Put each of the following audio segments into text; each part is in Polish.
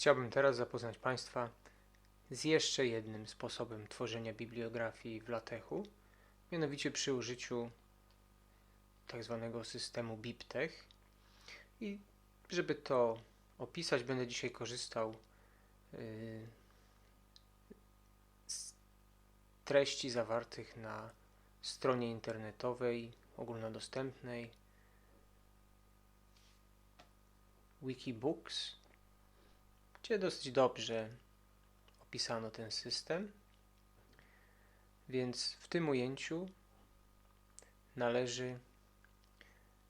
Chciałbym teraz zapoznać Państwa z jeszcze jednym sposobem tworzenia bibliografii w LaTeXu, mianowicie przy użyciu tak zwanego systemu BibTeX. I żeby to opisać, będę dzisiaj korzystał yy, z treści zawartych na stronie internetowej ogólnodostępnej Wikibooks, gdzie dosyć dobrze opisano ten system. Więc w tym ujęciu należy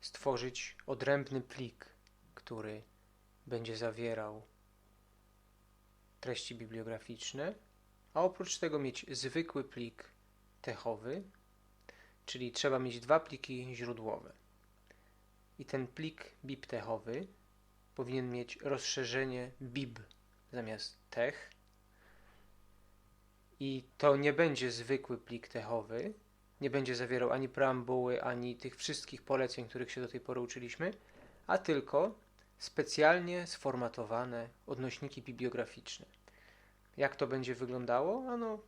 stworzyć odrębny plik, który będzie zawierał treści bibliograficzne, a oprócz tego mieć zwykły plik techowy, czyli trzeba mieć dwa pliki źródłowe. I ten plik bibtechowy powinien mieć rozszerzenie bib zamiast tech. I to nie będzie zwykły plik techowy, nie będzie zawierał ani preambuły, ani tych wszystkich poleceń, których się do tej pory uczyliśmy, a tylko specjalnie sformatowane odnośniki bibliograficzne. Jak to będzie wyglądało? Ano,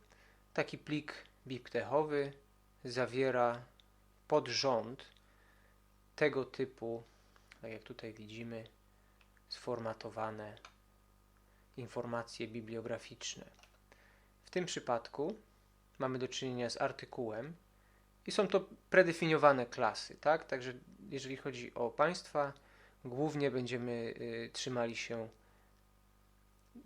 taki plik bibtechowy zawiera podrząd tego typu, tak jak tutaj widzimy, sformatowane informacje bibliograficzne. W tym przypadku mamy do czynienia z artykułem i są to predefiniowane klasy, tak? Także jeżeli chodzi o państwa, głównie będziemy y, trzymali się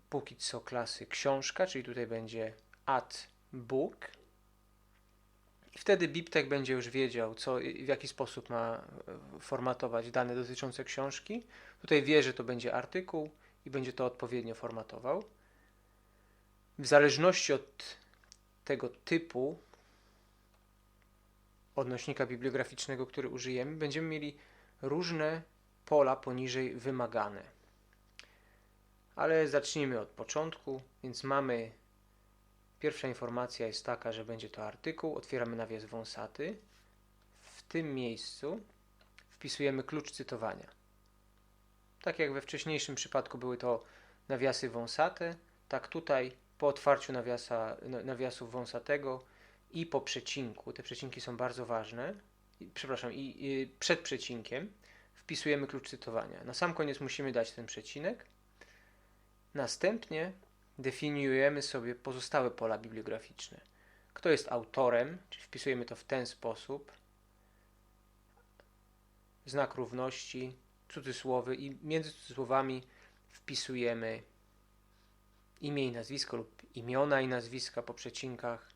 póki co klasy książka, czyli tutaj będzie add book. Wtedy BibTeX będzie już wiedział, co, w jaki sposób ma e, formatować dane dotyczące książki. Tutaj wie, że to będzie artykuł i będzie to odpowiednio formatował. W zależności od tego typu odnośnika bibliograficznego, który użyjemy, będziemy mieli różne pola poniżej wymagane. Ale zacznijmy od początku, więc mamy pierwsza informacja jest taka, że będzie to artykuł, otwieramy nawias wąsaty. W tym miejscu wpisujemy klucz cytowania. Tak jak we wcześniejszym przypadku były to nawiasy wąsate, tak tutaj po otwarciu nawiasa, nawiasu wąsatego i po przecinku, te przecinki są bardzo ważne, przepraszam, i, i przed przecinkiem wpisujemy klucz cytowania. Na sam koniec musimy dać ten przecinek. Następnie definiujemy sobie pozostałe pola bibliograficzne. Kto jest autorem, czyli wpisujemy to w ten sposób. Znak równości, cudzysłowy i między cudzysłowami wpisujemy imię i nazwisko lub imiona i nazwiska po przecinkach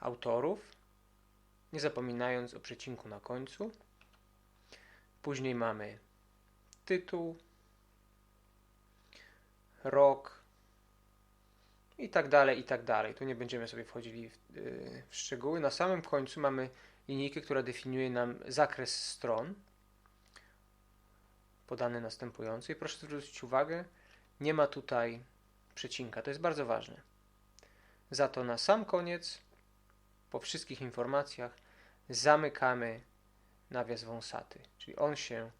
autorów, nie zapominając o przecinku na końcu. Później mamy tytuł, rok i tak dalej, i tak dalej. Tu nie będziemy sobie wchodzili w, yy, w szczegóły. Na samym końcu mamy linijkę, która definiuje nam zakres stron podany następujący. I proszę zwrócić uwagę, nie ma tutaj przecinka. To jest bardzo ważne. Za to na sam koniec, po wszystkich informacjach, zamykamy nawias wąsaty. Czyli on się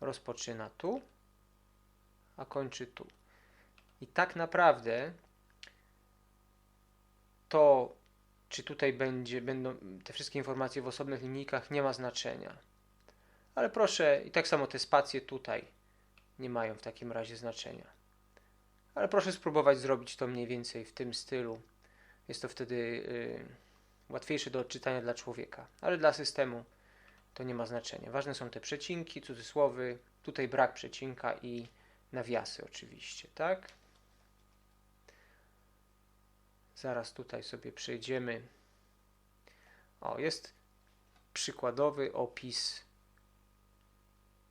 rozpoczyna tu, a kończy tu. I tak naprawdę to, czy tutaj będzie, będą te wszystkie informacje w osobnych linijkach, nie ma znaczenia. Ale proszę, i tak samo te spacje tutaj nie mają w takim razie znaczenia. Ale proszę spróbować zrobić to mniej więcej w tym stylu. Jest to wtedy yy, łatwiejsze do odczytania dla człowieka, ale dla systemu to nie ma znaczenia. Ważne są te przecinki, cudzysłowy, tutaj brak przecinka i nawiasy oczywiście, tak? Zaraz tutaj sobie przejdziemy. O, jest przykładowy opis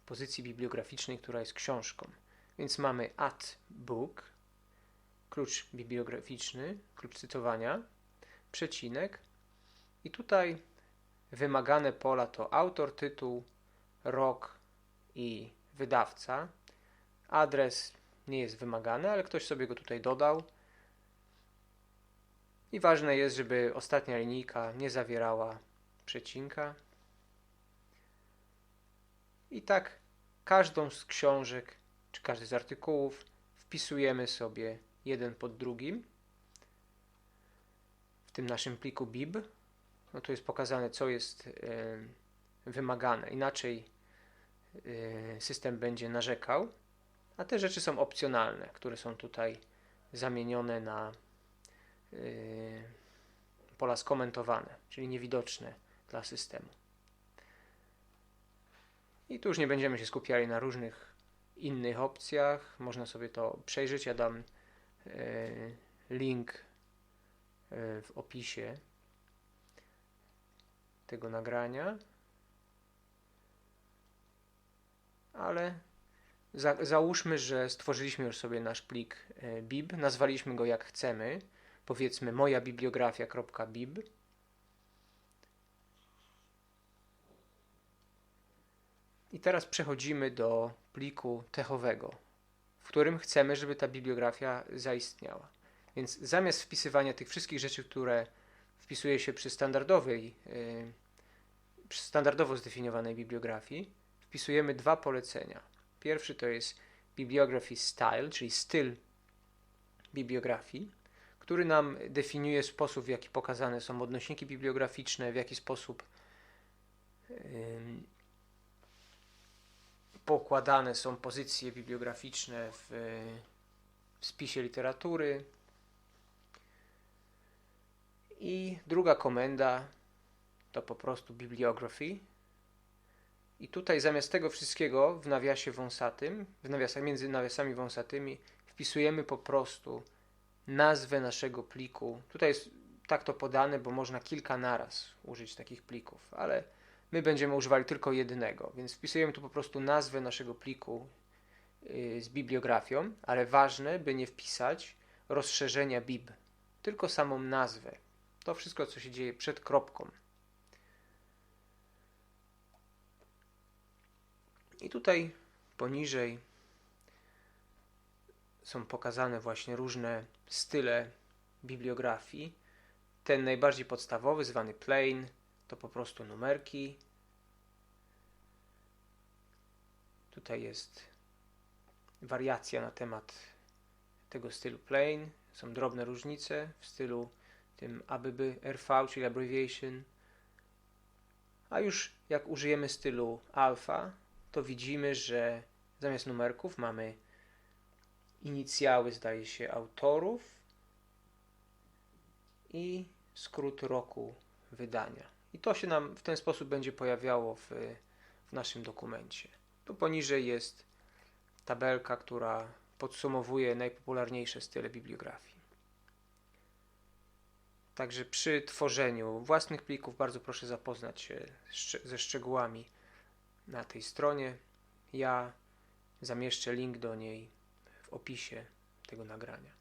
pozycji bibliograficznej, która jest książką. Więc mamy add book, klucz bibliograficzny, klucz cytowania, przecinek i tutaj wymagane pola to autor, tytuł, rok i wydawca. Adres nie jest wymagany, ale ktoś sobie go tutaj dodał. I ważne jest, żeby ostatnia linijka nie zawierała przecinka. I tak każdą z książek, czy każdy z artykułów wpisujemy sobie jeden pod drugim w tym naszym pliku bib. No tu jest pokazane, co jest e, wymagane. Inaczej e, system będzie narzekał, a te rzeczy są opcjonalne, które są tutaj zamienione na pola skomentowane, czyli niewidoczne dla systemu. I tu już nie będziemy się skupiali na różnych innych opcjach. Można sobie to przejrzeć. Ja dam e, link e, w opisie tego nagrania. Ale za, załóżmy, że stworzyliśmy już sobie nasz plik bib, nazwaliśmy go jak chcemy, powiedzmy moja bibliografia.bib I teraz przechodzimy do pliku techowego, w którym chcemy, żeby ta bibliografia zaistniała. Więc zamiast wpisywania tych wszystkich rzeczy, które wpisuje się przy standardowej, yy, przy standardowo zdefiniowanej bibliografii, wpisujemy dwa polecenia. Pierwszy to jest Bibliography Style, czyli styl bibliografii, który nam definiuje sposób, w jaki pokazane są odnośniki bibliograficzne, w jaki sposób pokładane są pozycje bibliograficzne w, w spisie literatury. I druga komenda to po prostu bibliography. I tutaj zamiast tego wszystkiego w nawiasie wąsatym, w nawiasach, między nawiasami wąsatymi wpisujemy po prostu nazwę naszego pliku. Tutaj jest tak to podane, bo można kilka naraz użyć takich plików, ale my będziemy używali tylko jednego, więc wpisujemy tu po prostu nazwę naszego pliku y, z bibliografią, ale ważne, by nie wpisać rozszerzenia bib, tylko samą nazwę. To wszystko, co się dzieje przed kropką. I tutaj poniżej są pokazane właśnie różne style bibliografii. Ten najbardziej podstawowy, zwany plain, to po prostu numerki. Tutaj jest wariacja na temat tego stylu plain. Są drobne różnice w stylu tym ABB RV, czyli abbreviation. A już jak użyjemy stylu alfa, to widzimy, że zamiast numerków mamy inicjały, zdaje się, autorów i skrót roku wydania. I to się nam w ten sposób będzie pojawiało w, w naszym dokumencie. Tu poniżej jest tabelka, która podsumowuje najpopularniejsze style bibliografii. Także przy tworzeniu własnych plików bardzo proszę zapoznać się ze szczegółami na tej stronie. Ja zamieszczę link do niej w opisie tego nagrania.